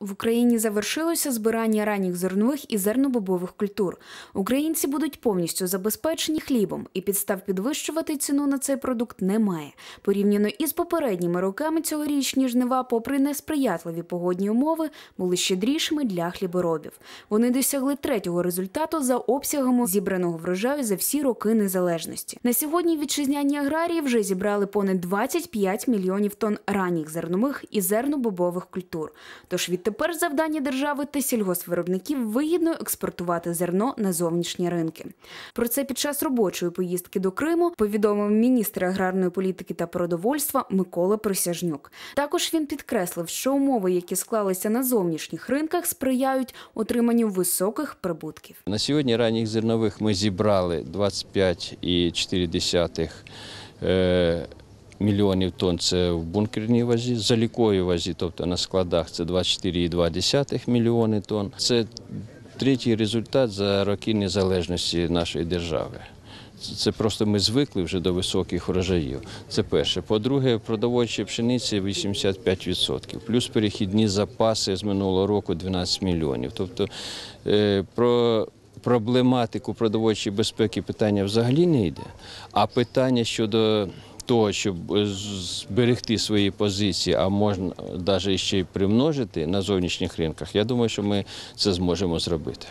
В Україні завершилося збирання ранніх зернових і зернобобових культур. Українці будуть повністю забезпечені хлібом, і підстав підвищувати ціну на цей продукт немає. Порівняно із попередніми роками цьогорічні жнива, попри несприятливі погодні умови, були щедрішими для хліборобів. Вони досягли третього результату за обсягами зібраного врожаю за всі роки незалежності. На сьогодні вітчизняні аграрії вже зібрали понад 25 мільйонів тонн ранніх зернових і зернобобових культур. Тож відтепер завдання держави та сільгоспвиробників вигідно експортувати зерно на зовнішні ринки. Про це під час робочої поїздки до Криму повідомив міністр аграрної політики та продовольства Микола Присяжнюк. Також він підкреслив, що умови, які склалися на зовнішніх ринках, сприяють отриманню високих прибутків. На сьогодні ранніх зернових ми зібрали 25,4 е, мільйонів тонн це в бункерній вазі, заліковій вазі, тобто на складах це 24,2 мільйони тонн. Це третій результат за роки незалежності нашої держави. Це- просто ми звикли вже до високих врожаїв. Це перше. По-друге, продовольчі пшениці 85%, плюс перехідні запаси з минулого року 12 мільйонів. Тобто е, про проблематику продовольчої безпеки питання взагалі не йде. А питання щодо того, щоб е, зберегти свої позиції, а можна навіть ще й примножити на зовнішніх ринках, я думаю, що ми це зможемо зробити.